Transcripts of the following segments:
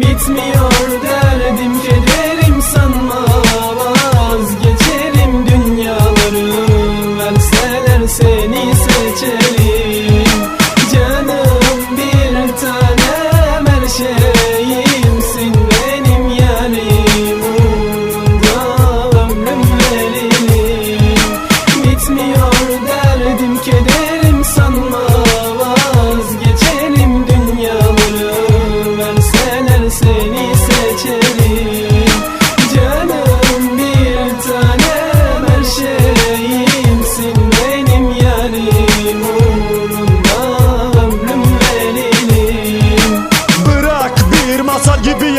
Bitmiyor derdim kederim sanma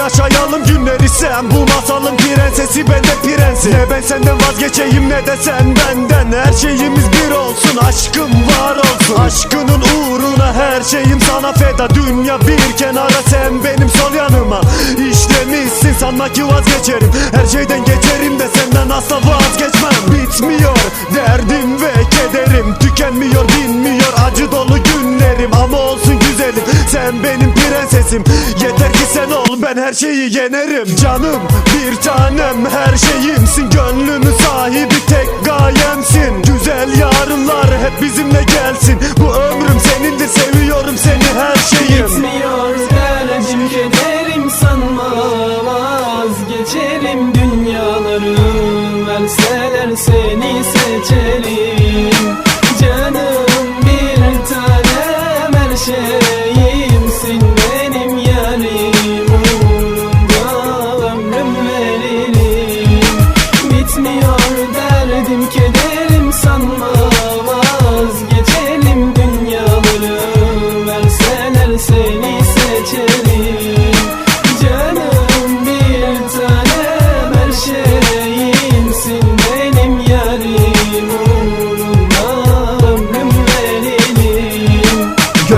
yaşayalım günleri sen Bu masalın prensesi ben de prensim. Ne ben senden vazgeçeyim ne de sen benden. Her şeyimiz bir olsun aşkım var olsun. Aşkının uğruna her şeyim sana feda. Dünya bir kenara sen benim sol yanıma. İşlemişsin sanma ki vazgeçerim. Her şeyden geçerim de senden asla vazgeçmem. Bitmiyor derdim ve kederim. Tükenmiyor dinmiyor. Acı dolu günlerim. Ama olsun güzelim. Sen benim prensesim Yeter ki sen ol ben her şeyi yenerim. Canım bir tanem her şeyimsin. Gönlümün sahibi tek gayemsin. Güzel yarınlar hep bizimle gelsin. Bu ömrüm senindir seviyorum seni her şeyim. Bitmiyor derdim kederim sanma. Vazgeçerim dünyaları Verseler seni seçerim. Canım bir tanem her şeyimsin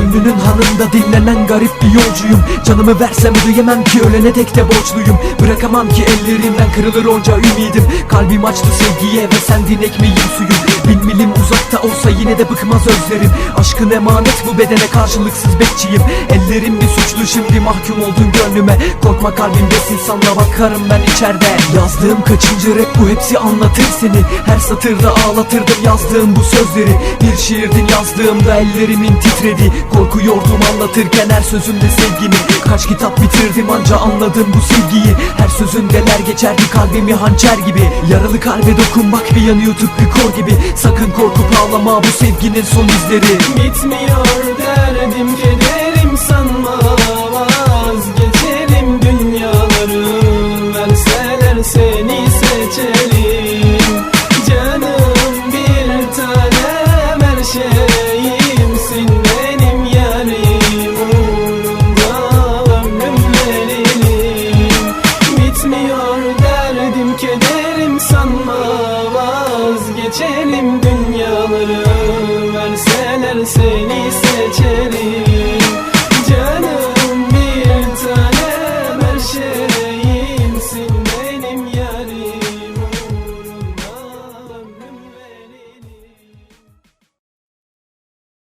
Gönlünün hanında dinlenen garip bir yolcuyum. Canımı versem ödeyemem ki ölene tek de borçluyum. Bırakamam ki ellerimden kırılır onca ümidim. Kalbim açtı sevgiye ve sendin ekmeğim suyum? Bin milim uzakta olsa yine de bıkmaz özlerim. Aşkın emanet bu bedene karşılıksız bekçiyim. Ellerim bir suçlu şimdi mahkum oldun gönlüme. Korkma kalbimdesin sana bakarım ben içeride. Yazdığım kaçıncı rap bu hepsi anlatır seni. Her satırda ağlatırdım yazdığım bu sözleri. Bir şiirdin yazdığımda ellerimin titredi Korkuyordum anlatırken her sözümde sevgimi. Kaç kitap bitirdim anca anladım bu sevgiyi. Her sözündeler geçerdi kalbimi hançer gibi. Yaralı kalbe dokunmak bir yanıyor tıpkı kor gibi. Sakın korkup ağlama bu sevginin son izleri. Bitmiyor derdim kederim sanma. Vazgeçerim dünyaları. Verseler seni seçerim